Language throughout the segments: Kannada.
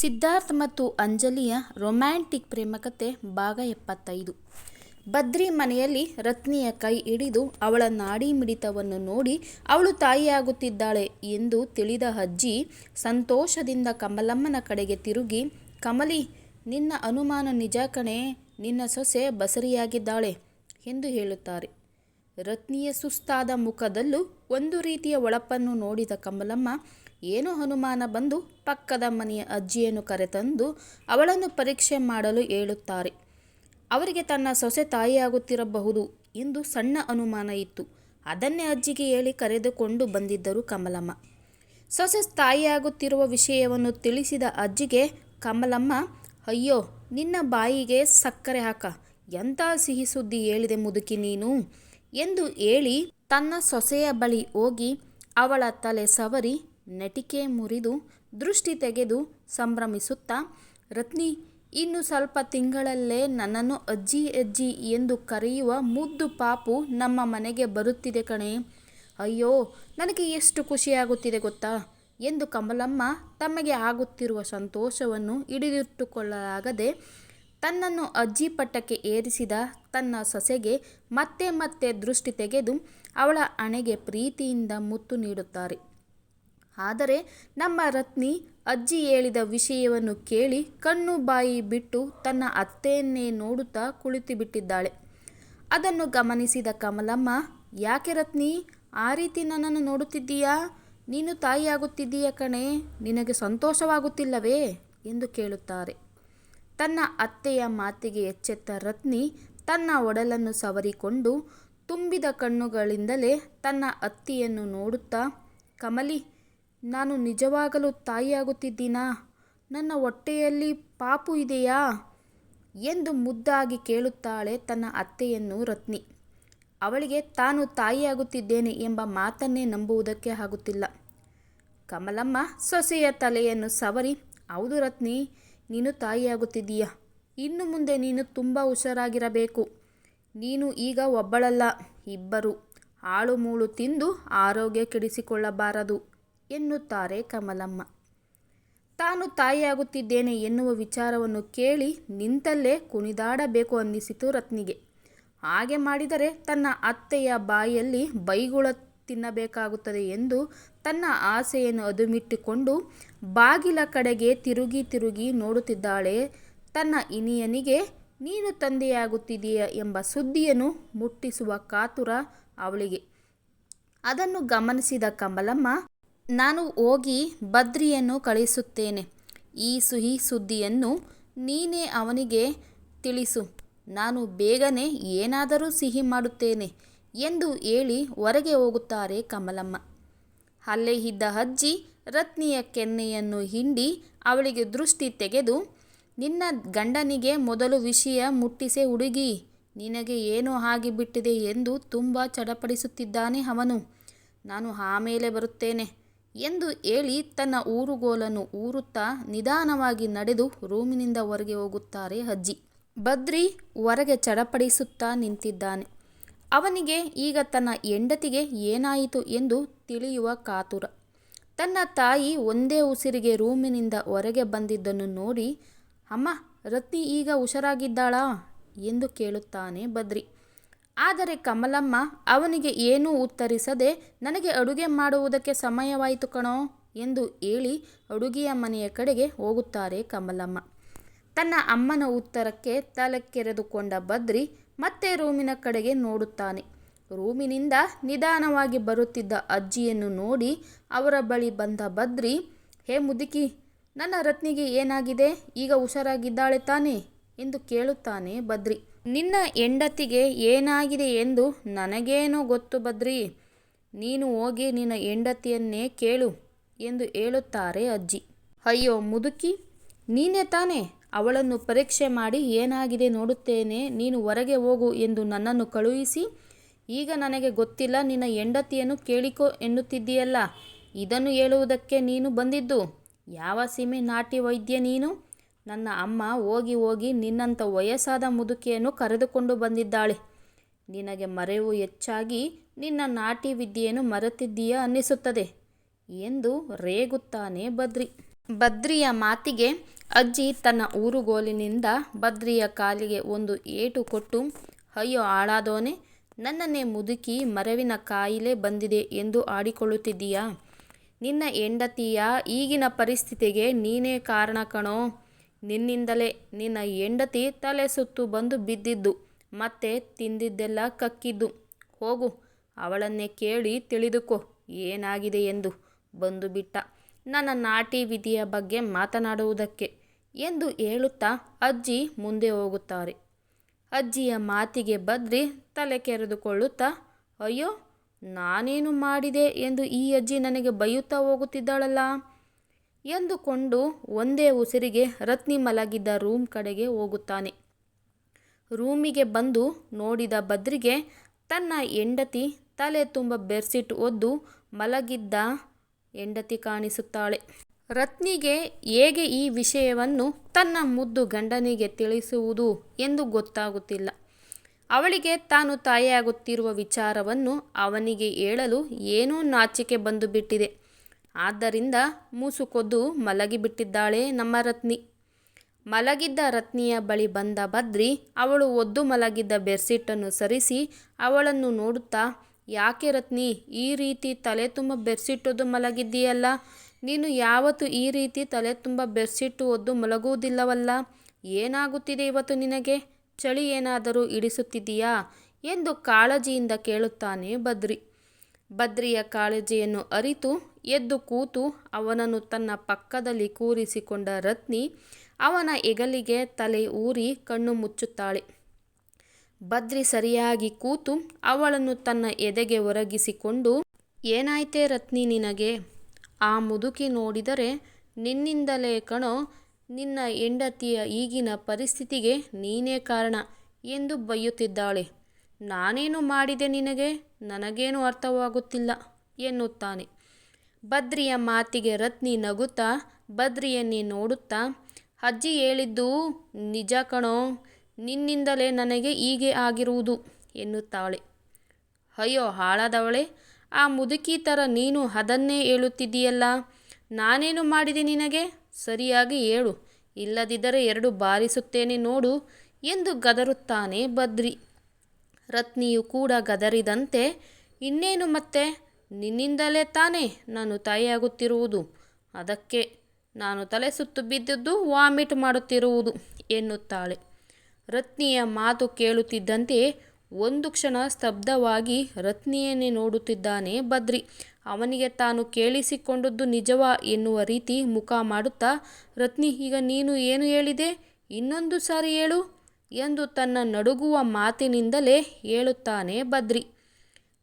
ಸಿದ್ಧಾರ್ಥ್ ಮತ್ತು ಅಂಜಲಿಯ ರೊಮ್ಯಾಂಟಿಕ್ ಪ್ರೇಮಕತೆ ಭಾಗ ಎಪ್ಪತ್ತೈದು. ಬದ್ರಿ ಮನೆಯಲ್ಲಿ ರತ್ನಿಯ ಕೈ ಹಿಡಿದು ಅವಳ ನಾಡಿ ಮಿಡಿತವನ್ನು ನೋಡಿ ಅವಳು ತಾಯಿಯಾಗುತ್ತಿದ್ದಾಳೆ ಎಂದು ತಿಳಿದ ಅಜ್ಜಿ ಸಂತೋಷದಿಂದ ಕಮಲಮ್ಮನ ಕಡೆಗೆ ತಿರುಗಿ, ಕಮಲಿ, ನಿನ್ನ ಅನುಮಾನ ನಿಜ ಕಣೆ, ನಿನ್ನ ಸೊಸೆ ಬಸರಿಯಾಗಿದ್ದಾಳೆ ಎಂದು ಹೇಳುತ್ತಾರೆ. ರತ್ನಿಯ ಸುಸ್ತಾದ ಮುಖದಲ್ಲೂ ಒಂದು ರೀತಿಯ ಒಳಪನ್ನು ನೋಡಿದ ಕಮಲಮ್ಮ ಏನೋ ಹನುಮಾನ ಬಂದು ಪಕ್ಕದ ಮನೆಯ ಅಜ್ಜಿಯನ್ನು ಕರೆತಂದು ಅವಳನ್ನು ಪರೀಕ್ಷೆ ಮಾಡಲು ಹೇಳುತ್ತಾರೆ. ಅವರಿಗೆ ತನ್ನ ಸೊಸೆ ತಾಯಿಯಾಗುತ್ತಿರಬಹುದು ಎಂದು ಸಣ್ಣ ಅನುಮಾನ ಇತ್ತು. ಅದನ್ನೇ ಅಜ್ಜಿಗೆ ಹೇಳಿ ಕರೆದುಕೊಂಡು ಬಂದಿದ್ದರು ಕಮಲಮ್ಮ. ಸೊಸೆ ತಾಯಿಯಾಗುತ್ತಿರುವ ವಿಷಯವನ್ನು ತಿಳಿಸಿದ ಅಜ್ಜಿಗೆ ಕಮಲಮ್ಮ, ಅಯ್ಯೋ, ನಿನ್ನ ಬಾಯಿಗೆ ಸಕ್ಕರೆ ಹಾಕ. ಎಂಥ ಸಿಹಿ ಸುದ್ದಿ ಹೇಳಿದೆ ಮುದುಕಿ ನೀನು? ಎಂದು ಹೇಳಿ ತನ್ನ ಸೊಸೆಯ ಬಳಿ ಹೋಗಿ ಅವಳ ತಲೆ ಸವರಿ ನಟಿಕೆ ಮುರಿದು ದೃಷ್ಟಿ ತೆಗೆದು ಸಂಭ್ರಮಿಸುತ್ತಾ, ರತ್ನಿ, ಇನ್ನು ಸ್ವಲ್ಪ ತಿಂಗಳಲ್ಲೇ ನನ್ನನ್ನು ಅಜ್ಜಿ ಅಜ್ಜಿ ಎಂದು ಕರೆಯುವ ಮುದ್ದು ಪಾಪು ನಮ್ಮ ಮನೆಗೆ ಬರುತ್ತಿದೆ ಕಣೆ. ಅಯ್ಯೋ, ನನಗೆ ಎಷ್ಟು ಖುಷಿಯಾಗುತ್ತಿದೆ ಗೊತ್ತಾ? ಎಂದು ಕಮಲಮ್ಮ ತಮಗೆ ಆಗುತ್ತಿರುವ ಸಂತೋಷವನ್ನು ಹಿಡಿದಿಟ್ಟುಕೊಳ್ಳಲಾಗದೆ, ತನ್ನನ್ನು ಅಜ್ಜಿ ಪಟ್ಟಕ್ಕೆ ಏರಿಸಿದ ತನ್ನ ಸೊಸೆಗೆ ಮತ್ತೆ ಮತ್ತೆ ದೃಷ್ಟಿ ತೆಗೆದು ಅವಳ ಅಣೆಗೆ ಪ್ರೀತಿಯಿಂದ ಮುತ್ತು ನೀಡುತ್ತಾರೆ. ಆದರೆ ನಮ್ಮ ರತ್ನಿ ಅಜ್ಜಿ ಹೇಳಿದ ವಿಷಯವನ್ನು ಕೇಳಿ ಕಣ್ಣು ಬಾಯಿ ಬಿಟ್ಟು ತನ್ನ ಅತ್ತೆಯನ್ನೇ ನೋಡುತ್ತಾ ಕುಳಿತುಬಿಟ್ಟಿದ್ದಾಳೆ. ಅದನ್ನು ಗಮನಿಸಿದ ಕಮಲಮ್ಮ, ಯಾಕೆ ರತ್ನಿ, ಆ ರೀತಿ ನನ್ನನ್ನು ನೋಡುತ್ತಿದ್ದೀಯಾ? ನೀನು ತಾಯಿಯಾಗುತ್ತಿದ್ದೀಯ ಕಣೆ? ನಿನಗೆ ಸಂತೋಷವಾಗುತ್ತಿಲ್ಲವೇ? ಎಂದು ಕೇಳುತ್ತಾರೆ. ತನ್ನ ಅತ್ತೆಯ ಮಾತಿಗೆ ಎಚ್ಚೆತ್ತ ರತ್ನಿ ತನ್ನ ಒಡಲನ್ನು ಸವರಿಕೊಂಡು ತುಂಬಿದ ಕಣ್ಣುಗಳಿಂದಲೇ ತನ್ನ ಅತ್ತಿಯನ್ನು ನೋಡುತ್ತಾ, ಕಮಲಿ ನಾನು ನಿಜವಾಗಲೂ ತಾಯಿಯಾಗುತ್ತಿದ್ದೀನಾ? ನನ್ನ ಹೊಟ್ಟೆಯಲ್ಲಿ ಪಾಪು ಇದೆಯಾ? ಎಂದು ಮುದ್ದಾಗಿ ಕೇಳುತ್ತಾಳೆ ತನ್ನ ಅತ್ತೆಯನ್ನು ರತ್ನಿ. ಅವಳಿಗೆ ತಾನು ತಾಯಿಯಾಗುತ್ತಿದ್ದೇನೆ ಎಂಬ ಮಾತನ್ನೇ ನಂಬುವುದಕ್ಕೆ ಆಗುತ್ತಿಲ್ಲ. ಕಮಲಮ್ಮ ಸೊಸೆಯ ತಲೆಯನ್ನು ಸವರಿ, ಹೌದು ರತ್ನಿ, ನೀನು ತಾಯಿಯಾಗುತ್ತಿದ್ದೀಯ? ಇನ್ನು ಮುಂದೆ ನೀನು ತುಂಬ ಹುಷಾರಾಗಿರಬೇಕು. ನೀನು ಈಗ ಒಬ್ಬಳಲ್ಲ, ಇಬ್ಬರು. ಆಳು ಮೂಳು ತಿಂದು ಆರೋಗ್ಯ ಕೆಡಿಸಿಕೊಳ್ಳಬಾರದು. ಎನ್ನುತ್ತಾರೆ ಕಮಲಮ್ಮ. ತಾನು ತಾಯಿಯಾಗುತ್ತಿದ್ದೇನೆ ಎನ್ನುವ ವಿಚಾರವನ್ನು ಕೇಳಿ ನಿಂತಲ್ಲೇ ಕುಣಿದಾಡಬೇಕು ಅನ್ನಿಸಿತು ರತ್ನಿಗೆ. ಹಾಗೆ ಮಾಡಿದರೆ ತನ್ನ ಅತ್ತೆಯ ಬಾಯಲ್ಲಿ ಬೈಗುಳ ತಿನ್ನಬೇಕಾಗುತ್ತದೆ ಎಂದು ತನ್ನ ಆಸೆಯನ್ನು ಅದುಮಿಟ್ಟುಕೊಂಡು ಬಾಗಿಲ ಕಡೆಗೆ ತಿರುಗಿ ತಿರುಗಿ ನೋಡುತ್ತಿದ್ದಾಳೆ. ತನ್ನ ಇನಿಯನಿಗೆ, ನೀನು ತಂದೆಯಾಗುತ್ತಿದೆಯ ಎಂಬ ಸುದ್ದಿಯನ್ನು ಮುಟ್ಟಿಸುವ ಕಾತುರ ಅವಳಿಗೆ. ಅದನ್ನು ಗಮನಿಸಿದ ಕಮಲಮ್ಮ ನಾನು ಹೋಗಿ ಬದ್ರಿಯನ್ನು ಕಳಿಸುತ್ತೇನೆ ಈ ಸುಹಿ ಸುದ್ದಿಯನ್ನು ನೀನೇ ಅವನಿಗೆ ತಿಳಿಸು. ನಾನು ಬೇಗನೆ ಏನಾದರೂ ಸಿಹಿ ಮಾಡುತ್ತೇನೆ ಎಂದು ಹೇಳಿ ಹೊರಗೆ ಹೋಗುತ್ತಾರೆ ಕಮಲಮ್ಮ. ಅಲ್ಲೇ ಇದ್ದ ಅಜ್ಜಿ ರತ್ನಿಯ ಕೆನ್ನೆಯನ್ನು ಹಿಂಡಿ ಅವಳಿಗೆ ದೃಷ್ಟಿ ತೆಗೆದು, ನಿನ್ನ ಗಂಡನಿಗೆ ಮೊದಲು ವಿಷಯ ಮುಟ್ಟಿಸೆ ಹುಡುಗಿ, ನಿನಗೆ ಏನೋ ಆಗಿಬಿಟ್ಟಿದೆ ಎಂದು ತುಂಬ ಚಡಪಡಿಸುತ್ತಿದ್ದಾನೆ ಅವನು. ನಾನು ಆಮೇಲೆ ಬರುತ್ತೇನೆ. ಎಂದು ಹೇಳಿ ತನ್ನ ಊರುಗೋಲನ್ನು ಊರುತ್ತಾ ನಿಧಾನವಾಗಿ ನಡೆದು ರೂಮಿನಿಂದ ಹೊರಗೆ ಹೋಗುತ್ತಾರೆ ಅಜ್ಜಿ. ಬದ್ರಿ ಹೊರಗೆ ಚಡಪಡಿಸುತ್ತಾ ನಿಂತಿದ್ದಾನೆ. ಅವನಿಗೆ ಈಗ ತನ್ನ ಹೆಂಡತಿಗೆ ಏನಾಯಿತು ಎಂದು ತಿಳಿಯುವ ಕಾತುರ. ತನ್ನ ತಾಯಿ ಒಂದೇ ಉಸಿರಿಗೆ ರೂಮಿನಿಂದ ಹೊರಗೆ ಬಂದಿದ್ದನ್ನು ನೋಡಿ, ಅಮ್ಮ, ರತ್ನಿ ಈಗ ಹುಷಾರಾಗಿದ್ದಾಳಾ? ಎಂದು ಕೇಳುತ್ತಾನೆ ಬದ್ರಿ ಆದರೆ ಕಮಲಮ್ಮ, ಅವನಿಗೆ ಏನೂ ಉತ್ತರಿಸದೆ, ನನಗೆ ಅಡುಗೆ ಮಾಡುವುದಕ್ಕೆ ಸಮಯವಾಯಿತು ಕಣೋ ಎಂದು ಹೇಳಿ ಅಡುಗೆಯ ಮನೆಯ ಕಡೆಗೆ ಹೋಗುತ್ತಾರೆ ಕಮಲಮ್ಮ. ತನ್ನ ಅಮ್ಮನ ಉತ್ತರಕ್ಕೆ ತಲೆ ಕೆರೆದುಕೊಂಡ ಬದ್ರಿ ಮತ್ತೆ ರೂಮಿನ ಕಡೆಗೆ ನೋಡುತ್ತಾನೆ. ರೂಮಿನಿಂದ ನಿಧಾನವಾಗಿ ಬರುತ್ತಿದ್ದ ಅಜ್ಜಿಯನ್ನು ನೋಡಿ ಅವರ ಬಳಿ ಬಂದ ಬದ್ರಿ ಹೇ ಮುದುಕಿ, ನನ್ನ ರತ್ನಿಗೆ ಏನಾಗಿದೆ? ಈಗ ಹುಷಾರಾಗಿದ್ದಾಳೆ ತಾನೇ? ಎಂದು ಕೇಳುತ್ತಾನೆ ಬದ್ರಿ ನಿನ್ನ ಹೆಂಡತಿಗೆ ಏನಾಗಿದೆ ಎಂದು ನನಗೇನೋ ಗೊತ್ತು ಬದ್ರಿ ನೀನು ಹೋಗಿ ನಿನ್ನ ಹೆಂಡತಿಯನ್ನೇ ಕೇಳು ಎಂದು ಹೇಳುತ್ತಾರೆ ಅಜ್ಜಿ. ಅಯ್ಯೋ, ಮುದುಕಿ, ನೀನೇ ತಾನೇ ಅವಳನ್ನು ಪರೀಕ್ಷೆ ಮಾಡಿ ಏನಾಗಿದೆ ನೋಡುತ್ತೇನೆ, ನೀನು ಹೊರಗೆ ಹೋಗು ಎಂದು ನನ್ನನ್ನು ಕಳುಹಿಸಿ? ಈಗ ನನಗೆ ಗೊತ್ತಿಲ್ಲ, ನಿನ್ನ ಹೆಂಡತಿಯನ್ನು ಕೇಳಿಕೊ ಎನ್ನುತ್ತಿದ್ದೀಯಲ್ಲ. ಇದನ್ನು ಹೇಳುವುದಕ್ಕೆ ನೀನು ಬಂದಿದ್ದು? ಯಾವ ಸೀಮೆ ನಾಟಿ ವೈದ್ಯ ನೀನು? ನನ್ನ ಅಮ್ಮ ಹೋಗಿ ಹೋಗಿ ನಿನ್ನಂಥ ವಯಸ್ಸಾದ ಮುದುಕಿಯನ್ನು ಕರೆದುಕೊಂಡು ಬಂದಿದ್ದಾಳೆ. ನಿನಗೆ ಮರೆವು ಹೆಚ್ಚಾಗಿ ನಿನ್ನ ನಾಟಿ ವಿದ್ಯೆಯನ್ನು ಮರೆತಿದ್ದೀಯಾ ಅನ್ನಿಸುತ್ತದೆ ಎಂದು ರೇಗುತ್ತಾನೆ ಬದ್ರಿ. ಬದ್ರಿಯ ಮಾತಿಗೆ ಅಜ್ಜಿ ತನ್ನ ಊರುಗೋಲಿನಿಂದ ಬದ್ರಿಯ ಕಾಲಿಗೆ ಒಂದು ಏಟು ಕೊಟ್ಟು, ಅಯ್ಯೋ ಹಾಳಾದೋನೆ ನನ್ನನ್ನೇ ಮುದುಕಿ ಮರವಿನ ಕಾಯಿಲೆ ಬಂದಿದೆ ಎಂದು ಆಡಿಕೊಳ್ಳುತ್ತಿದ್ದೀಯಾ? ನಿನ್ನ ಹೆಂಡತಿಯ ಈಗಿನ ಪರಿಸ್ಥಿತಿಗೆ ನೀನೇ ಕಾರಣ ಕಣೋ. ನಿನ್ನಿಂದಲೇ ನಿನ್ನ ಹೆಂಡತಿ ತಲೆ ಸುತ್ತು ಬಂದು ಬಿದ್ದಿದ್ದು, ಮತ್ತೆ ತಿಂದಿದ್ದೆಲ್ಲ ಕಕ್ಕಿದ್ದು. ಹೋಗು, ಅವಳನ್ನೇ ಕೇಳಿ ತಿಳಿದುಕೋ, ಏನಾಗಿದೆ ಎಂದು. ಬಂದು ಬಿಟ್ಟ. ನನ್ನ ನಾಟಿ ವಿಧಿಯ ಬಗ್ಗೆ ಮಾತನಾಡುವುದಕ್ಕೆ ಎಂದು ಹೇಳುತ್ತಾ ಅಜ್ಜಿ ಮುಂದೆ ಹೋಗುತ್ತಾರೆ. ಅಜ್ಜಿಯ ಮಾತಿಗೆ ಬದ್ರಿ ತಲೆ ಕೆರೆದುಕೊಳ್ಳುತ್ತಾ, ಅಯ್ಯೋ, ನಾನೇನು ಮಾಡಿದೆ ಎಂದು ಈ ಅಜ್ಜಿ ನನಗೆ ಬೈಯುತ್ತಾ ಹೋಗುತ್ತಿದ್ದಾಳಲ್ಲ? ಎಂದುಕೊಂಡು ಒಂದೇ ಉಸಿರಿಗೆ ರತ್ನಿ ಮಲಗಿದ್ದ ರೂಮ್ ಕಡೆಗೆ ಹೋಗುತ್ತಾನೆ. ರೂಮಿಗೆ ಬಂದು ನೋಡಿದ ಬದ್ರಿಗೆ ತನ್ನ ಹೆಂಡತಿ ತಲೆ ತುಂಬ ಬೆರ್ಸಿಟ್ಟು ಒದ್ದು ಮಲಗಿದ್ದ ಹೆಂಡತಿ ಕಾಣಿಸುತ್ತಾಳೆ. ರತ್ನಿಗೆ ಹೇಗೆ ಈ ವಿಷಯವನ್ನು ತನ್ನ ಮುದ್ದು ಗಂಡನಿಗೆ ತಿಳಿಸುವುದು ಎಂದು ಗೊತ್ತಾಗುತ್ತಿಲ್ಲ. ಅವಳಿಗೆ ತಾನು ತಾಯಿಯಾಗುತ್ತಿರುವ ವಿಚಾರವನ್ನು ಅವನಿಗೆ ಹೇಳಲು ಏನೂ ನಾಚಿಕೆ ಬಂದು ಬಿಟ್ಟಿದೆ ಆದ್ದರಿಂದ ಮೂಸುಕೊದ್ದು ಮಲಗಿಬಿಟ್ಟಿದ್ದಾಳೆ ನಮ್ಮ ರತ್ನಿ. ಮಲಗಿದ್ದ ರತ್ನಿಯ ಬಳಿ ಬಂದ ಬದ್ರಿ ಅವಳು ಒದ್ದು ಮಲಗಿದ್ದ ಬೆರ್ಸಿಟ್ಟನ್ನು ಸರಿಸಿ ಅವಳನ್ನು ನೋಡುತ್ತಾ, ಯಾಕೆ ರತ್ನಿ, ಈ ರೀತಿ ತಲೆ ತುಂಬ ಬೆರ್ಸಿಟ್ಟೊದ್ದು ಮಲಗಿದ್ದೀಯಲ್ಲ? ನೀನು ಯಾವತ್ತು ಈ ರೀತಿ ತಲೆ ತುಂಬ ಬೆರ್ಸಿಟ್ಟು ಒದ್ದು ಮಲಗುವುದಿಲ್ಲವಲ್ಲ? ಏನಾಗುತ್ತಿದೆ ಇವತ್ತು ನಿನಗೆ? ಚಳಿ ಏನಾದರೂ ಇಡಿಸುತ್ತಿದೆಯಾ ಎಂದು ಕಾಳಜಿಯಿಂದ ಕೇಳುತ್ತಾನೆ ಬದ್ರಿ ಬದ್ರಿಯ ಕಾಳಜಿಯನ್ನು ಅರಿತು ಎದ್ದು ಕೂತು ಅವನನ್ನು ತನ್ನ ಪಕ್ಕದಲ್ಲಿ ಕೂರಿಸಿಕೊಂಡ ರತ್ನಿ ಅವನ ಹೆಗಲಿಗೆ ತಲೆ ಊರಿ ಕಣ್ಣು ಮುಚ್ಚುತ್ತಾಳೆ. ಬದ್ರಿ ಸರಿಯಾಗಿ ಕೂತು ಅವಳನ್ನು ತನ್ನ ಎದೆಗೆ ಒರಗಿಸಿಕೊಂಡು, ಏನಾಯ್ತೇ ರತ್ನಿ ನಿನಗೆ? ಆ ಮುದುಕಿ ನೋಡಿದರೆ ನಿನ್ನಿಂದಲೇ ಕಣೋ, ನಿನ್ನ ಹೆಂಡತಿಯ ಈಗಿನ ಪರಿಸ್ಥಿತಿಗೆ ನೀನೇ ಕಾರಣ ಎಂದು ಬೈಯುತ್ತಿದ್ದಾಳೆ. ನಾನೇನು ಮಾಡಿದೆ ನಿನಗೆ? ನನಗೇನು ಅರ್ಥವಾಗುತ್ತಿಲ್ಲ ಎನ್ನುತ್ತಾನೆ. ಬದ್ರಿಯ ಮಾತಿಗೆ ರತ್ನಿ ನಗುತ್ತಾ ಬದ್ರಿಯನ್ನೇ ನೋಡುತ್ತಾ? ಅಜ್ಜಿ ಹೇಳಿದ್ದು ನಿಜ ಕಣೋ, ನಿನ್ನಿಂದಲೇ ನನಗೆ ಹೀಗೆ ಆಗಿರುವುದು ಎನ್ನುತ್ತಾಳೆ. ಅಯ್ಯೋ, ಹಾಳಾದವಳೆ, ಆ ಮುದುಕಿ ಥರ ನೀನು ಅದನ್ನೇ ಹೇಳುತ್ತಿದ್ದೀಯಲ್ಲ? ನಾನೇನು ಮಾಡಿದೆ ನಿನಗೆ? ಸರಿಯಾಗಿ ಹೇಳು, ಇಲ್ಲದಿದ್ದರೆ ಎರಡು ಬಾರಿಸುತ್ತೇನೆ ನೋಡು ಎಂದು ಗದರುತ್ತಾನೆ ಬದ್ರಿ. ರತ್ನಿಯು ಕೂಡ ಗದರಿದಂತೆ, ಇನ್ನೇನು ಮತ್ತೆ? ನಿನ್ನಿಂದಲೇ ತಾನೇ ನಾನು ತಾಯಿಯಾಗುತ್ತಿರುವುದು. ಅದಕ್ಕೆ ನಾನು ತಲೆ ಸುತ್ತು ಬಿದ್ದದ್ದು ವಾಮಿಟ್ ಮಾಡುತ್ತಿರುವುದು ಎನ್ನುತ್ತಾಳೆ. ರತ್ನಿಯ ಮಾತು ಕೇಳುತ್ತಿದ್ದಂತೆ ಒಂದು ಕ್ಷಣ ಸ್ತಬ್ಧವಾಗಿ ರತ್ನಿಯನ್ನೇ ನೋಡುತ್ತಿದ್ದಾನೆ ಬದ್ರಿ ಅವನಿಗೆ ತಾನು ಕೇಳಿಸಿಕೊಂಡದ್ದು ನಿಜವಾ ಎನ್ನುವ ರೀತಿ ಮುಖ ಮಾಡುತ್ತಾ, ರತ್ನಿ, ಈಗ ನೀನು ಏನು ಹೇಳಿದೆ? ಇನ್ನೊಂದು ಸಾರಿ ಹೇಳು ಎಂದು ತನ್ನ ನಡುಗುವ ಮಾತಿನಿಂದಲೇ ಹೇಳುತ್ತಾನೆ ಬದ್ರಿ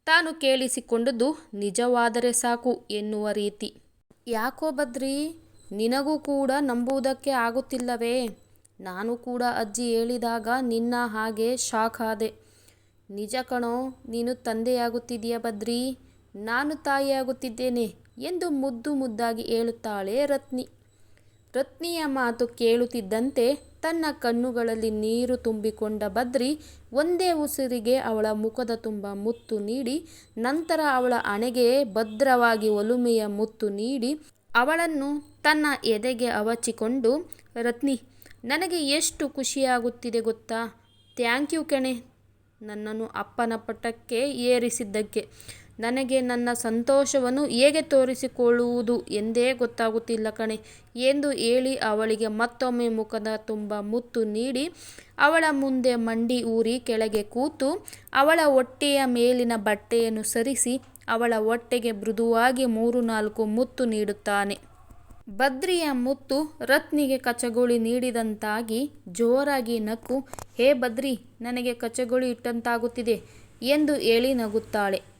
ತಾನು ಕೇಳಿಸಿಕೊಂಡದ್ದು ನಿಜವಾದರೆ ಸಾಕು ಎನ್ನುವ ರೀತಿ. ಯಾಕೋ ಬದ್ರಿ ನಿನಗೂ ಕೂಡ ನಂಬುವುದಕ್ಕೆ ಆಗುತ್ತಿಲ್ಲವೇ? ನಾನು ಕೂಡ ಅಜ್ಜಿ ಹೇಳಿದಾಗ ನಿನ್ನ ಹಾಗೆ ಶಾಕ್ ಆದೆ. ನಿಜ ಕಣೋ, ನೀನು ತಂದೆಯಾಗುತ್ತಿದೆಯಾ ಬದ್ರಿ? ನಾನು ತಾಯಿಯಾಗುತ್ತಿದ್ದೇನೆ ಎಂದು ಮುದ್ದು ಮುದ್ದಾಗಿ ಹೇಳುತ್ತಾಳೆ ರತ್ನಿ. ರತ್ನಿಯ ಮಾತು ಕೇಳುತ್ತಿದ್ದಂತೆ ತನ್ನ ಕಣ್ಣುಗಳಲ್ಲಿ ನೀರು ತುಂಬಿಕೊಂಡ ಬದ್ರಿ ಒಂದೇ ಉಸಿರಿಗೆ ಅವಳ ಮುಖದ ತುಂಬ ಮುತ್ತು ನೀಡಿ, ನಂತರ ಅವಳ ಹಣೆಗೆ ಭದ್ರವಾಗಿ ಒಲುಮೆಯ ಮುತ್ತು ನೀಡಿ, ಅವಳನ್ನು ತನ್ನ ಎದೆಗೆ ಅವಚಿಕೊಂಡು, ರತ್ನಿ, ನನಗೆ ಎಷ್ಟು ಖುಷಿಯಾಗುತ್ತಿದೆ ಗೊತ್ತಾ? ಥ್ಯಾಂಕ್ ಯು ಕಣೆ. ನನ್ನನ್ನು ಅಪ್ಪನ ಪಟ್ಟಕ್ಕೆ ಏರಿಸಿದ್ದಕ್ಕೆ. ನನಗೆ ನನ್ನ ಸಂತೋಷವನ್ನು ಹೇಗೆ ತೋರಿಸಿಕೊಳ್ಳುವುದು ಎಂದೇ ಗೊತ್ತಾಗುತ್ತಿಲ್ಲ ಕಣೆ ಎಂದು ಹೇಳಿ ಅವಳಿಗೆ ಮತ್ತೊಮ್ಮೆ ಮುಖದ ತುಂಬ ಮುತ್ತು ನೀಡಿ ಅವಳ ಮುಂದೆ ಮಂಡಿ ಊರಿ ಕೆಳಗೆ ಕೂತು ಅವಳ ಹೊಟ್ಟೆಯ ಮೇಲಿನ ಬಟ್ಟೆಯನ್ನು ಸರಿಸಿ ಅವಳ ಹೊಟ್ಟೆಗೆ ಮೃದುವಾಗಿ ಮೂರು ನಾಲ್ಕು ಮುತ್ತು ನೀಡುತ್ತಾನೆ. ಬದ್ರಿಯ ಮುತ್ತು ರತ್ನಿಗೆ ಕಚಗುಳಿ ನೀಡಿದಂತಾಗಿ ಜೋರಾಗಿ ನಕ್ಕು, ಹೇ ಬದ್ರಿ ನನಗೆ ಕಚಗುಳಿ ಇಟ್ಟಂತಾಗುತ್ತಿದೆ ಎಂದು ಹೇಳಿ ನಗುತ್ತಾಳೆ.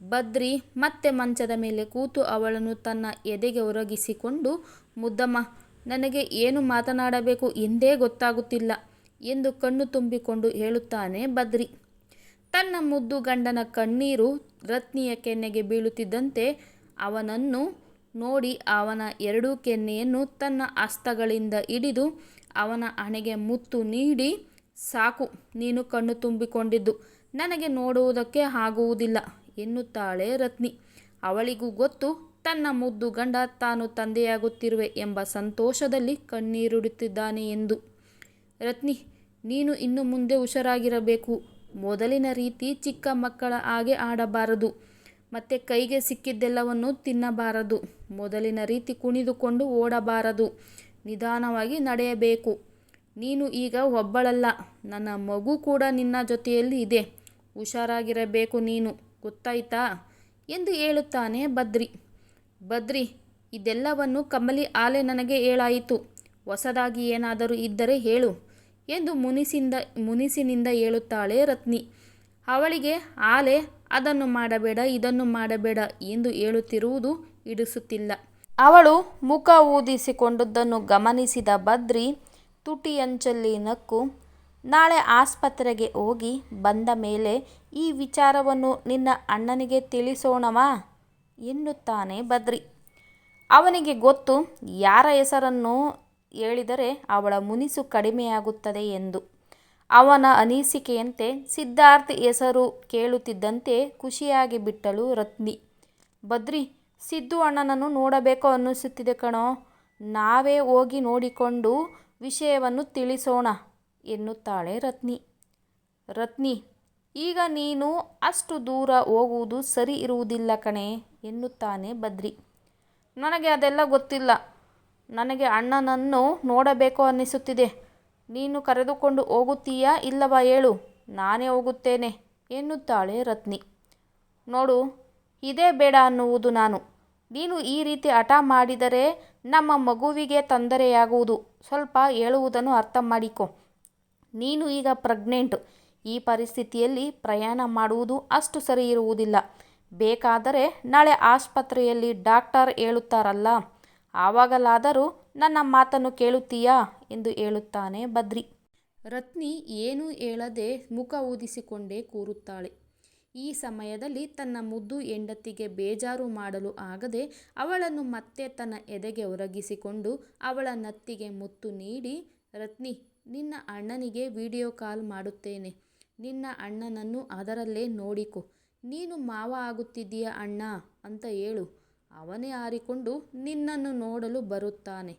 ಬದ್ರಿ ಮತ್ತೆ ಮಂಚದ ಮೇಲೆ ಕೂತು ಅವಳನ್ನು ತನ್ನ ಎದೆಗೆ ಒರಗಿಸಿಕೊಂಡು, ಮುದ್ದಮ್ಮ, ನನಗೆ ಏನು ಮಾತನಾಡಬೇಕು ಎಂದೇ ಗೊತ್ತಾಗುತ್ತಿಲ್ಲ ಎಂದು ಕಣ್ಣು ತುಂಬಿಕೊಂಡು ಹೇಳುತ್ತಾನೆ ಬದ್ರಿ. ತನ್ನ ಮುದ್ದು ಗಂಡನ ಕಣ್ಣೀರು ರತ್ನಿಯ ಕೆನ್ನೆಗೆ ಬೀಳುತ್ತಿದ್ದಂತೆ ಅವನನ್ನು ನೋಡಿ ಅವನ ಎರಡೂ ಕೆನ್ನೆಯನ್ನು ತನ್ನ ಅಸ್ತಗಳಿಂದ ಹಿಡಿದು ಅವನ ಹಣೆಗೆ ಮುತ್ತು ನೀಡಿ, ಸಾಕು, ನೀನು ಕಣ್ಣು ತುಂಬಿಕೊಂಡಿದ್ದು. ನನಗೆ ನೋಡುವುದಕ್ಕೆ ಆಗುವುದಿಲ್ಲ ಎನ್ನುತ್ತಾಳೆ ರತ್ನಿ. ಅವಳಿಗೂ ಗೊತ್ತು, ತನ್ನ ಮುದ್ದು ಗಂಡ ತಾನು ತಂದೆಯಾಗುತ್ತಿರುವೆ ಎಂಬ ಸಂತೋಷದಲ್ಲಿ ಕಣ್ಣೀರುಡುತ್ತಿದ್ದಾನೆ ಎಂದು. ರತ್ನಿ, ನೀನು ಇನ್ನು ಮುಂದೆ ಹುಷಾರಾಗಿರಬೇಕು. ಮೊದಲಿನ ರೀತಿ ಚಿಕ್ಕ ಮಕ್ಕಳ ಹಾಗೆ ಆಡಬಾರದು. ಮತ್ತೆ ಕೈಗೆ ಸಿಕ್ಕಿದ್ದೆಲ್ಲವನ್ನು ತಿನ್ನಬಾರದು. ಮೊದಲಿನ ರೀತಿ ಕುಣಿದುಕೊಂಡು ಓಡಬಾರದು. ನಿಧಾನವಾಗಿ ನಡೆಯಬೇಕು. ನೀನು ಈಗ ಒಬ್ಬಳಲ್ಲ. ನನ್ನ ಮಗು ಕೂಡ ನಿನ್ನ ಜೊತೆಯಲ್ಲಿ ಇದೆ. ಹುಷಾರಾಗಿರಬೇಕು ನೀನು. ಗೊತ್ತಾಯ್ತಾ? ಎಂದು ಹೇಳುತ್ತಾನೆ ಬದ್ರಿ. ಬದ್ರಿ, ಇದೆಲ್ಲವನ್ನು ಕಮಲಿ ಆಲೆ ನನಗೆ ಹೇಳಾಯಿತು. ಹೊಸದಾಗಿ ಏನಾದರೂ ಇದ್ದರೆ ಹೇಳು ಎಂದು ಮುನಿಸಿಂದ, ಮುನಿಸಿನಿಂದ ಹೇಳುತ್ತಾಳೆ ರತ್ನಿ. ಅವಳಿಗೆ, ಆಲೆ, ಅದನ್ನು ಮಾಡಬೇಡ, ಇದನ್ನು ಮಾಡಬೇಡ ಎಂದು ಹೇಳುತ್ತಿರುವುದು ಇಡಿಸುತ್ತಿಲ್ಲ ಅವಳು ಮುಖ ಊದಿಸಿಕೊಂಡದ್ದನ್ನು ಗಮನಿಸಿದ ಬದ್ರಿ ತುಟಿಯಂಚಲ್ಲಿ ನಕ್ಕು ನಾಳೆ ಆಸ್ಪತ್ರೆಗೆ ಹೋಗಿ ಬಂದ ಮೇಲೆ ಈ ವಿಚಾರವನ್ನು ನಿನ್ನ ಅಣ್ಣನಿಗೆ ತಿಳಿಸೋಣವಾ? ಎನ್ನುತ್ತಾನೆ ಬದ್ರಿ. ಅವನಿಗೆ ಗೊತ್ತು ಯಾರ ಹೆಸರನ್ನು ಹೇಳಿದರೆ ಅವಳ ಮುನಿಸು ಕಡಿಮೆಯಾಗುತ್ತದೆ ಎಂದು. ಅವನ ಅನಿಸಿಕೆಯಂತೆ ಸಿದ್ಧಾರ್ಥ್ ಹೆಸರು ಕೇಳುತ್ತಿದ್ದಂತೆ ಖುಷಿಯಾಗಿ ಬಿಟ್ಟಳು ರತ್ನಿ. ಬದ್ರಿ, ಸಿದ್ದು ಅಣ್ಣನನ್ನು ನೋಡಬೇಕು ಅನ್ನಿಸುತ್ತಿದೆ ಕಣೋ. ನಾವೇ ಹೋಗಿ ನೋಡಿಕೊಂಡು ವಿಷಯವನ್ನು ತಿಳಿಸೋಣ. ಎನ್ನುತ್ತಾಳೆ ರತ್ನಿ. ರತ್ನಿ, ಈಗ ನೀನು ಅಷ್ಟು ದೂರ ಹೋಗುವುದು ಸರಿ ಇರುವುದಿಲ್ಲ ಕಣೆ ಎನ್ನುತ್ತಾನೆ ಬದ್ರಿ. ನನಗೆ ಅದೆಲ್ಲ ಗೊತ್ತಿಲ್ಲ. ನನಗೆ ಅಣ್ಣನನ್ನು ನೋಡಬೇಕು ಅನ್ನಿಸುತ್ತಿದೆ. ನೀನು ಕರೆದುಕೊಂಡು ಹೋಗುತ್ತೀಯಾ ಇಲ್ಲವಾ ಹೇಳು. ನಾನೇ ಹೋಗುತ್ತೇನೆ ಎನ್ನುತ್ತಾಳೆ ರತ್ನಿ. ನೋಡು, ಇದೇ ಬೇಡ ಅನ್ನುವುದು ನಾನು. ನೀನು ಈ ರೀತಿ ಹಠ ಮಾಡಿದರೆ ನಮ್ಮ ಮಗುವಿಗೆ ತೊಂದರೆಯಾಗುವುದು. ಸ್ವಲ್ಪ ಹೇಳುವುದನ್ನು ಅರ್ಥ ಮಾಡಿಕೊ. ನೀನು ಈಗ ಪ್ರೆಗ್ನೆಂಟ್ ಈ ಪರಿಸ್ಥಿತಿಯಲ್ಲಿ ಪ್ರಯಾಣ ಮಾಡುವುದು ಅಷ್ಟು ಸರಿ ಇರುವುದಿಲ್ಲ. ಬೇಕಾದರೆ ನಾಳೆ ಆಸ್ಪತ್ರೆಯಲ್ಲಿ ಡಾಕ್ಟರ್ ಹೇಳುತ್ತಾರಲ್ಲ. ಆವಾಗಲಾದರೂ ನನ್ನ ಮಾತನ್ನು ಕೇಳುತ್ತೀಯಾ ಎಂದು ಹೇಳುತ್ತಾನೆ ಬದ್ರಿ ರತ್ನಿ ಏನೂ ಹೇಳದೆ ಮುಖ ಊದಿಸಿಕೊಂಡೇ ಕೂರುತ್ತಾಳೆ. ಈ ಸಮಯದಲ್ಲಿ ತನ್ನ ಮುದ್ದು ಹೆಂಡತಿಗೆ ಬೇಜಾರು ಮಾಡಲು ಆಗದೆ ಅವಳನ್ನು ಮತ್ತೆ ತನ್ನ ಎದೆಗೆ ಒರಗಿಸಿಕೊಂಡು ಅವಳ ನತ್ತಿಗೆ ಮುತ್ತು ನೀಡಿ, ರತ್ನಿ ನಿನ್ನ ಅಣ್ಣನಿಗೆ ವಿಡಿಯೋ ಕಾಲ್ ಮಾಡುತ್ತೇನೆ. ನಿನ್ನ ಅಣ್ಣನನ್ನು ಅದರಲ್ಲೇ ನೋಡಿಕೊ. ನೀನು ಮಾವ ಆಗುತ್ತಿದ್ದೀಯ ಅಣ್ಣ? ಅಂತ ಹೇಳು. ಅವನೇ ಆರಿಕೊಂಡು ನಿನ್ನನ್ನು ನೋಡಲು ಬರುತ್ತಾನೆ.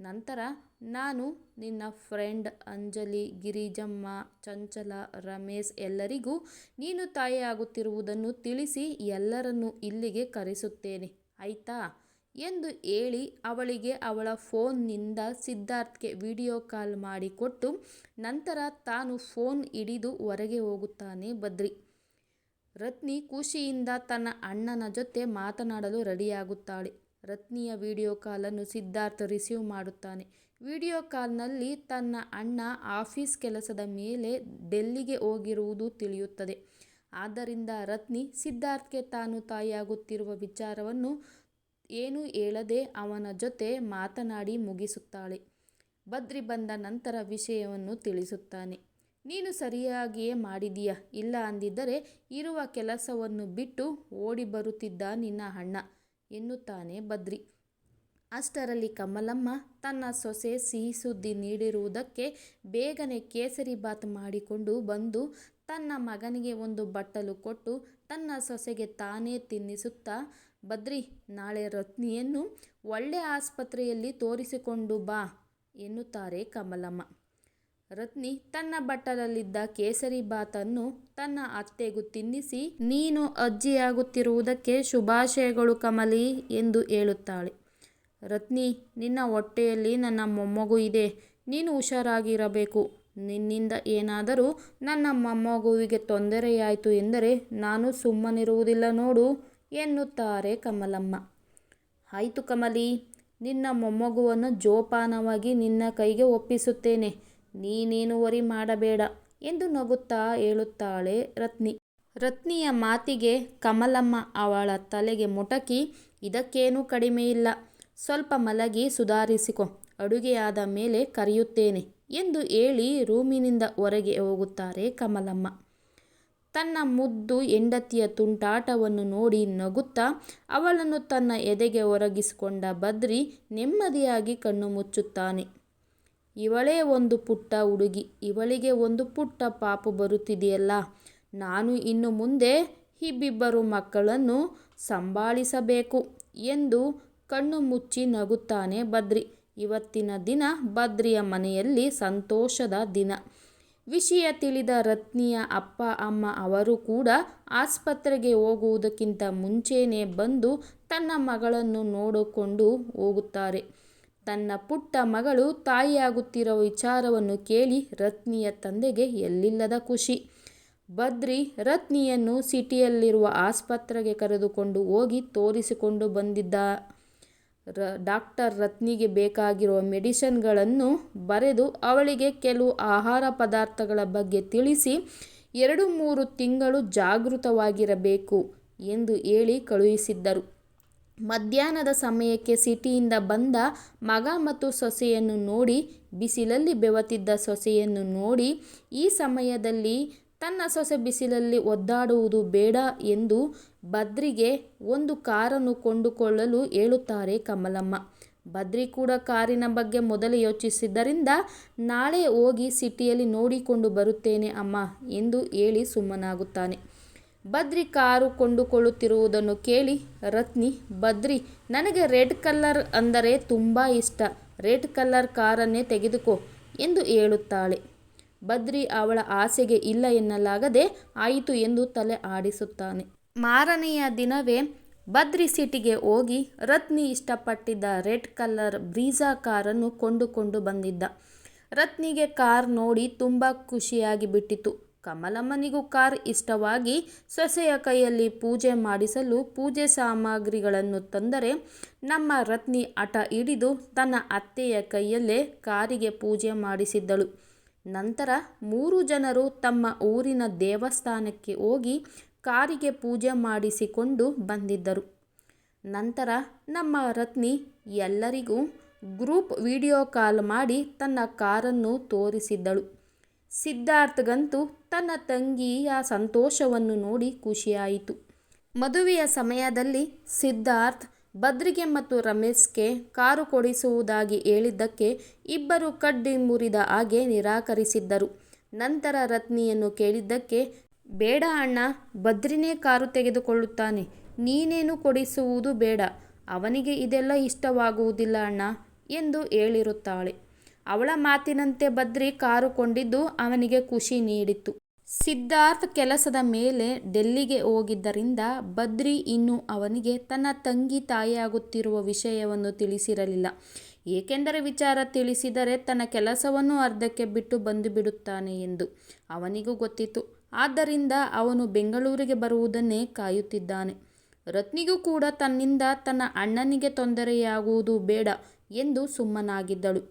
ನಂತರ ನಾನು ನಿನ್ನ ಫ್ರೆಂಡ್ ಅಂಜಲಿ, ಗಿರಿಜಮ್ಮ, ಚಂಚಲ, ರಮೇಶ್ ಎಲ್ಲರಿಗೂ ನೀನು ತಾಯಿಯಾಗುತ್ತಿರುವುದನ್ನು ತಿಳಿಸಿ ಎಲ್ಲರನ್ನೂ ಇಲ್ಲಿಗೆ ಕರೆಸುತ್ತೇನೆ. ಆಯ್ತಾ? ಎಂದು ಹೇಳಿ ಅವಳಿಗೆ ಅವಳ ಫೋನ್ನಿಂದ ಸಿದ್ಧಾರ್ಥ್ಗೆ ವಿಡಿಯೋ ಕಾಲ್ ಮಾಡಿಕೊಟ್ಟು ನಂತರ ತಾನು ಫೋನ್ ಹಿಡಿದು ಹೊರಗೆ ಹೋಗುತ್ತಾನೆ ಬದ್ರಿ ರತ್ನಿ ಖುಷಿಯಿಂದ ತನ್ನ ಅಣ್ಣನ ಜೊತೆ ಮಾತನಾಡಲು ರೆಡಿಯಾಗುತ್ತಾಳೆ. ರತ್ನಿಯ ವಿಡಿಯೋ ಕಾಲನ್ನು ಸಿದ್ಧಾರ್ಥ್ ರಿಸೀವ್ ಮಾಡುತ್ತಾನೆ. ವಿಡಿಯೋ ಕಾಲ್ನಲ್ಲಿ ತನ್ನ ಅಣ್ಣ ಆಫೀಸ್ ಕೆಲಸದ ಮೇಲೆ ಡೆಲ್ಲಿಗೆ ಹೋಗಿರುವುದು ತಿಳಿಯುತ್ತದೆ. ಆದ್ದರಿಂದ ರತ್ನಿ ಸಿದ್ಧಾರ್ಥ್ಗೆ ತಾನು ತಾಯಿಯಾಗುತ್ತಿರುವ ವಿಚಾರವನ್ನು ಏನೂ ಹೇಳದೆ ಅವನ ಜೊತೆ ಮಾತನಾಡಿ ಮುಗಿಸುತ್ತಾಳೆ. ಬದ್ರಿ ಬಂದ ನಂತರ ವಿಷಯವನ್ನು ತಿಳಿಸುತ್ತಾನೆ. ನೀನು ಸರಿಯಾಗಿಯೇ ಮಾಡಿದೀಯ. ಇಲ್ಲ ಅಂದಿದ್ದರೆ ಇರುವ ಕೆಲಸವನ್ನು ಬಿಟ್ಟು ಓಡಿ ಬರುತ್ತಿದ್ದ ನಿನ್ನ ಅಣ್ಣ ಎನ್ನುತ್ತಾನೆ ಬದ್ರಿ. ಅಷ್ಟರಲ್ಲಿ ಕಮಲಮ್ಮ ತನ್ನ ಸೊಸೆ ಸಿಹಿ ಸುದ್ದಿ ನೀಡಿರುವುದಕ್ಕೆ ಬೇಗನೆ ಕೇಸರಿ ಬಾತ್ ಮಾಡಿಕೊಂಡು ಬಂದು ತನ್ನ ಮಗನಿಗೆ ಒಂದು ಬಟ್ಟಲು ಕೊಟ್ಟು ತನ್ನ ಸೊಸೆಗೆ ತಾನೇ ತಿನ್ನಿಸುತ್ತಾ ಬದ್ರಿ, ನಾಳೆ ರತ್ನಿಯನ್ನು ಒಳ್ಳೆ ಆಸ್ಪತ್ರೆಯಲ್ಲಿ ತೋರಿಸಿಕೊಂಡು ಬಾ ಎನ್ನುತ್ತಾರೆ ಕಮಲಮ್ಮ. ರತ್ನಿ ತನ್ನ ಬಟ್ಟಲಲ್ಲಿದ್ದ ಕೇಸರಿ ಬಾತನ್ನು ತನ್ನ ಅತ್ತೆಗೂ ತಿನ್ನಿಸಿ, ನೀನು ಅಜ್ಜಿಯಾಗುತ್ತಿರುವುದಕ್ಕೆ ಶುಭಾಶಯಗಳು ಕಮಲಿ ಎಂದು ಹೇಳುತ್ತಾಳೆ. ರತ್ನಿ, ನಿನ್ನ ಹೊಟ್ಟೆಯಲ್ಲಿ ನನ್ನ ಮೊಮ್ಮಗು ಇದೆ, ನೀನು ಹುಷಾರಾಗಿರಬೇಕು. ನಿನ್ನಿಂದ ಏನಾದರೂ ನನ್ನ ಮೊಮ್ಮಗುವಿಗೆ ತೊಂದರೆಯಾಯಿತು ಎಂದರೆ ನಾನು ಸುಮ್ಮನಿರುವುದಿಲ್ಲ ನೋಡು. ಎನ್ನುತ್ತಾರೆ ಕಮಲಮ್ಮ. ಆಯಿತು ಕಮಲಿ, ನಿನ್ನ ಮೊಮ್ಮಗುವನ್ನು ಜೋಪಾನವಾಗಿ ನಿನ್ನ ಕೈಗೆ ಒಪ್ಪಿಸುತ್ತೇನೆ. ನೀನೇನು ವರಿ ಮಾಡಬೇಡ ಎಂದು ನಗುತ್ತಾ ಹೇಳುತ್ತಾಳೆ ರತ್ನಿ. ರತ್ನಿಯ ಮಾತಿಗೆ ಕಮಲಮ್ಮ ಅವಳ ತಲೆಗೆ ಮುಟಕಿ, ಇದಕ್ಕೇನೂ ಕಡಿಮೆಯಿಲ್ಲ ಸ್ವಲ್ಪ ಮಲಗಿ ಸುಧಾರಿಸಿಕೊ. ಅಡುಗೆಯಾದ ಮೇಲೆ ಕರೆಯುತ್ತೇನೆ ಎಂದು ಹೇಳಿ ರೂಮಿನಿಂದ ಹೊರಗೆ ಹೋಗುತ್ತಾರೆ ಕಮಲಮ್ಮ. ತನ್ನ ಮುದ್ದು ಹೆಂಡತಿಯ ತುಂಟಾಟವನ್ನು ನೋಡಿ ನಗುತ್ತಾ ಅವಳನ್ನು ತನ್ನ ಎದೆಗೆ ಒರಗಿಸಿಕೊಂಡ ಬದ್ರಿ ನೆಮ್ಮದಿಯಾಗಿ ಕಣ್ಣು ಮುಚ್ಚುತ್ತಾನೆ. ಇವಳೇ ಒಂದು ಪುಟ್ಟ ಹುಡುಗಿ, ಇವಳಿಗೆ ಒಂದು ಪುಟ್ಟ ಪಾಪು ಬರುತ್ತಿದೆಯಲ್ಲ. ನಾನು ಇನ್ನು ಮುಂದೆ ಇಬ್ಬಿಬ್ಬರು ಮಕ್ಕಳನ್ನು ಸಂಭಾಳಿಸಬೇಕು ಎಂದು ಕಣ್ಣು ಮುಚ್ಚಿ ನಗುತ್ತಾನೆ ಬದ್ರಿ. ಇವತ್ತಿನ ದಿನ ಬದ್ರಿಯ ಮನೆಯಲ್ಲಿ ಸಂತೋಷದ ದಿನ. ವಿಷಯ ತಿಳಿದ ರತ್ನಿಯ ಅಪ್ಪ, ಅಮ್ಮ ಅವರು ಕೂಡ ಆಸ್ಪತ್ರೆಗೆ ಹೋಗುವುದಕ್ಕಿಂತ ಮುಂಚೆನೇ ಬಂದು ತನ್ನ ಮಗಳನ್ನು ನೋಡಿಕೊಂಡು ಹೋಗುತ್ತಾರೆ. ತನ್ನ ಪುಟ್ಟ ಮಗಳು ತಾಯಿಯಾಗುತ್ತಿರೋ ವಿಚಾರವನ್ನು ಕೇಳಿ ರತ್ನಿಯ ತಂದೆಗೆ ಎಲ್ಲಿಲ್ಲದ ಖುಷಿ. ಬದ್ರಿ ರತ್ನಿಯನ್ನು ಸಿಟಿಯಲ್ಲಿರುವ ಆಸ್ಪತ್ರೆಗೆ ಕರೆದುಕೊಂಡು ಹೋಗಿ ತೋರಿಸಿಕೊಂಡು ಬಂದಿದ್ದ ರ, ಡಾಕ್ಟರ್ ರತ್ನಿಗೆ ಬೇಕಾಗಿರುವ ಮೆಡಿಸಿನ್ಗಳನ್ನು ಬರೆದು ಅವಳಿಗೆ ಕೆಲವು ಆಹಾರ ಪದಾರ್ಥಗಳ ಬಗ್ಗೆ ತಿಳಿಸಿ ಎರಡು ಮೂರು ತಿಂಗಳು ಜಾಗೃತವಾಗಿರಬೇಕು ಎಂದು ಹೇಳಿ ಕಳುಹಿಸಿದ್ದರು. ಮಧ್ಯಾಹ್ನದ ಸಮಯಕ್ಕೆ ಸಿಟಿಯಿಂದ ಬಂದ ಮಗ ಮತ್ತು ಸೊಸೆಯನ್ನು ನೋಡಿ, ಬಿಸಿಲಲ್ಲಿ ಬೆವತಿದ್ದ ಸೊಸೆಯನ್ನು ನೋಡಿ, ಈ ಸಮಯದಲ್ಲಿ ತನ್ನ ಸೊಸೆ ಬಿಸಿಲಲ್ಲಿ ಒದ್ದಾಡುವುದು ಬೇಡ ಎಂದು ಬದ್ರಿಗೆ ಒಂದು ಕಾರನ್ನು ಕೊಂಡುಕೊಳ್ಳಲು ಹೇಳುತ್ತಾರೆ ಕಮಲಮ್ಮ. ಬದ್ರಿ ಕೂಡ ಕಾರಿನ ಬಗ್ಗೆ ಮೊದಲು ಯೋಚಿಸಿದ್ದರಿಂದ, ನಾಳೆ ಹೋಗಿ ಸಿಟಿಯಲ್ಲಿ ನೋಡಿಕೊಂಡು ಬರುತ್ತೇನೆ ಅಮ್ಮ ಎಂದು ಹೇಳಿ ಸುಮ್ಮನಾಗುತ್ತಾನೆ. ಬದ್ರಿ ಕಾರು ಕೊಂಡುಕೊಳ್ಳುತ್ತಿರುವುದನ್ನು ಕೇಳಿ ರತ್ನಿ, ಬದ್ರಿ, ನನಗೆ ರೆಡ್ ಕಲರ್ ಅಂದರೆ ತುಂಬ ಇಷ್ಟ, ರೆಡ್ ಕಲರ್ ಕಾರನ್ನೇ ತೆಗೆದುಕೋ ಎಂದು ಹೇಳುತ್ತಾಳೆ. ಬದ್ರಿ ಅವಳ ಆಸೆಗೆ ಇಲ್ಲ ಎನ್ನಲಾಗದೆ ಆಯಿತು ಎಂದು ತಲೆ ಆಡಿಸುತ್ತಾನೆ. ಮಾರನೆಯ ದಿನವೇ ಬದ್ರಿ ಸಿಟಿಗೆ ಹೋಗಿ ರತ್ನಿ ಇಷ್ಟಪಟ್ಟಿದ್ದ ರೆಡ್ ಕಲರ್ ಬ್ರೀಜಾ ಕಾರನ್ನು ಕೊಂಡುಕೊಂಡು ಬಂದಿದ್ದ. ರತ್ನಿಗೆ ಕಾರ್ ನೋಡಿ ತುಂಬ ಖುಷಿಯಾಗಿ ಬಿಟ್ಟಿತು ಕಮಲಮ್ಮನಿಗೂ ಕಾರ್ ಇಷ್ಟವಾಗಿ ಸೊಸೆಯ ಕೈಯಲ್ಲಿ ಪೂಜೆ ಮಾಡಿಸಲು ಪೂಜೆ ಸಾಮಗ್ರಿಗಳನ್ನು ತಂದರೆ ನಮ್ಮ ರತ್ನಿ ಹಠ ಹಿಡಿದು ತನ್ನ ಅತ್ತೆಯ ಕೈಯಲ್ಲೇ ಕಾರಿಗೆ ಪೂಜೆ ಮಾಡಿಸಿದ್ದಳು. ನಂತರ ಮೂರು ಜನರು ತಮ್ಮ ಊರಿನ ದೇವಸ್ಥಾನಕ್ಕೆ ಹೋಗಿ ಕಾರಿಗೆ ಪೂಜೆ ಮಾಡಿಸಿಕೊಂಡು ಬಂದಿದ್ದರು. ನಂತರ ನಮ್ಮ ರತ್ನಿ ಎಲ್ಲರಿಗೂ ಗ್ರೂಪ್ ವಿಡಿಯೋ ಕಾಲ್ ಮಾಡಿ ತನ್ನ ಕಾರನ್ನು ತೋರಿಸಿದ್ದಳು. ಸಿದ್ಧಾರ್ಥಗಂತೂ ತನ್ನ ತಂಗಿಯ ಸಂತೋಷವನ್ನು ನೋಡಿ ಖುಷಿಯಾಯಿತು. ಮದುವೆಯ ಸಮಯದಲ್ಲಿ ಸಿದ್ಧಾರ್ಥ್ ಬದ್ರಿಗೆ ಮತ್ತು ರಮೇಶ್ಗೆ ಕಾರು ಕೊಡಿಸುವುದಾಗಿ ಹೇಳಿದ್ದಕ್ಕೆ ಇಬ್ಬರು ಕಡ್ಡಿ ಮುರಿದ ಹಾಗೆ ನಿರಾಕರಿಸಿದ್ದರು. ನಂತರ ರತ್ನಿಯನ್ನು ಕೇಳಿದ್ದಕ್ಕೆ, ಬೇಡ ಅಣ್ಣ ಬದ್ರಿನೇ ಕಾರು ತೆಗೆದುಕೊಳ್ಳುತ್ತಾನೆ. ನೀನೇನು ಕೊಡಿಸುವುದು ಬೇಡ. ಅವನಿಗೆ ಇದೆಲ್ಲ ಇಷ್ಟವಾಗುವುದಿಲ್ಲ ಅಣ್ಣ ಎಂದು ಹೇಳಿರುತ್ತಾಳೆ. ಅವಳ ಮಾತಿನಂತೆ ಬದ್ರಿ ಕಾರು ಕೊಂಡಿದ್ದು ಅವನಿಗೆ ಖುಷಿ ನೀಡಿತು ಸಿದ್ಧಾರ್ಥ್ ಕೆಲಸದ ಮೇಲೆ ಡೆಲ್ಲಿಗೆ ಹೋಗಿದ್ದರಿಂದ ಬದ್ರಿ ಇನ್ನೂ ಅವನಿಗೆ ತನ್ನ ತಂಗಿ ತಾಯಿಯಾಗುತ್ತಿರುವ ವಿಷಯವನ್ನು ತಿಳಿಸಿರಲಿಲ್ಲ. ಏಕೆಂದರೆ ವಿಚಾರ ತಿಳಿಸಿದರೆ ತನ್ನ ಕೆಲಸವನ್ನು ಅರ್ಧಕ್ಕೆ ಬಿಟ್ಟು ಬಂದು ಬಿಡುತ್ತಾನೆ ಎಂದು ಅವನಿಗೂ ಗೊತ್ತಿತ್ತು. ಆದ್ದರಿಂದ ಅವನು ಬೆಂಗಳೂರಿಗೆ ಬರುವುದನ್ನೇ ಕಾಯುತ್ತಿದ್ದಾನೆ. ರತ್ನಿಗೂ ಕೂಡ ತನ್ನಿಂದ ತನ್ನ ಅಣ್ಣನಿಗೆ ತೊಂದರೆಯಾಗುವುದು ಬೇಡ ಎಂದು ಸುಮ್ಮನಾಗಿದ್ದಳು.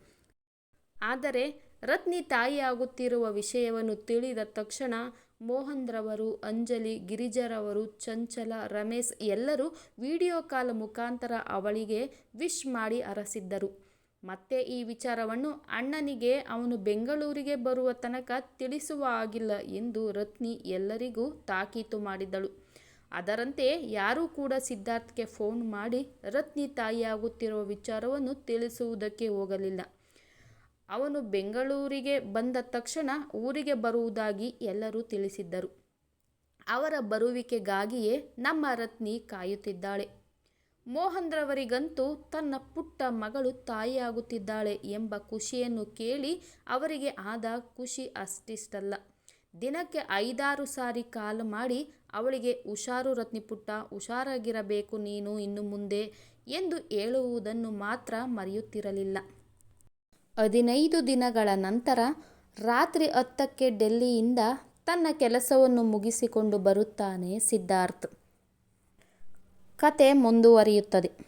ಆದರೆ ರತ್ನಿ ತಾಯಿಯಾಗುತ್ತಿರುವ ವಿಷಯವನ್ನು ತಿಳಿದ ತಕ್ಷಣ ಮೋಹನ್ರವರು, ಅಂಜಲಿ, ಗಿರಿಜರವರು, ಚಂಚಲ, ರಮೇಶ್ ಎಲ್ಲರೂ ವಿಡಿಯೋ ಕಾಲ್ ಮುಖಾಂತರ ಅವಳಿಗೆ ವಿಶ್ ಮಾಡಿ ಅರಸಿದ್ದರು. ಮತ್ತೆ ಈ ವಿಚಾರವನ್ನು ಅಣ್ಣನಿಗೆ, ಅವನು ಬೆಂಗಳೂರಿಗೆ ಬರುವ ತನಕ ತಿಳಿಸುವ ಆಗಿಲ್ಲ ಎಂದು ರತ್ನಿ ಎಲ್ಲರಿಗೂ ತಾಕೀತು ಮಾಡಿದಳು ಅದರಂತೆ ಯಾರೂ ಕೂಡ ಸಿದ್ಧಾರ್ಥ್ಗೆ ಫೋನ್ ಮಾಡಿ ರತ್ನಿ ತಾಯಿಯಾಗುತ್ತಿರುವ ವಿಚಾರವನ್ನು ತಿಳಿಸುವುದಕ್ಕೆ ಹೋಗಲಿಲ್ಲ. ಅವನು ಬೆಂಗಳೂರಿಗೆ ಬಂದ ತಕ್ಷಣ ಊರಿಗೆ ಬರುವುದಾಗಿ ಎಲ್ಲರೂ ತಿಳಿಸಿದ್ದರು. ಅವರ ಬರುವಿಕೆಗಾಗಿಯೇ ನಮ್ಮ ರತ್ನಿ ಕಾಯುತ್ತಿದ್ದಾಳೆ. ಮೋಹನ್ರವರಿಗಂತೂ ತನ್ನ ಪುಟ್ಟ ಮಗಳು ತಾಯಿಯಾಗುತ್ತಿದ್ದಾಳೆ ಎಂಬ ಖುಷಿಯನ್ನು ಕೇಳಿ ಅವರಿಗೆ ಆದ ಖುಷಿ ಅಷ್ಟಿಷ್ಟಲ್ಲ. ದಿನಕ್ಕೆ ಐದಾರು ಸಾರಿ ಕಾಲು ಮಾಡಿ, ಅವಳಿಗೆ ಹುಷಾರು ರತ್ನಿ ಪುಟ್ಟ, ಹುಷಾರಾಗಿರಬೇಕು ನೀನು ಇನ್ನು ಮುಂದೆ ಎಂದು ಹೇಳುವುದನ್ನು ಮಾತ್ರ ಮರೆಯುತ್ತಿರಲಿಲ್ಲ. ಹದಿನೈದು ದಿನಗಳ ನಂತರ ರಾತ್ರಿ ಹತ್ತಕ್ಕೆ ಡೆಲ್ಲಿಯಿಂದ ತನ್ನ ಕೆಲಸವನ್ನು ಮುಗಿಸಿಕೊಂಡು ಬರುತ್ತಾನೆ ಸಿದ್ಧಾರ್ಥ್. ಕತೆ ಮುಂದುವರಿಯುತ್ತದೆ.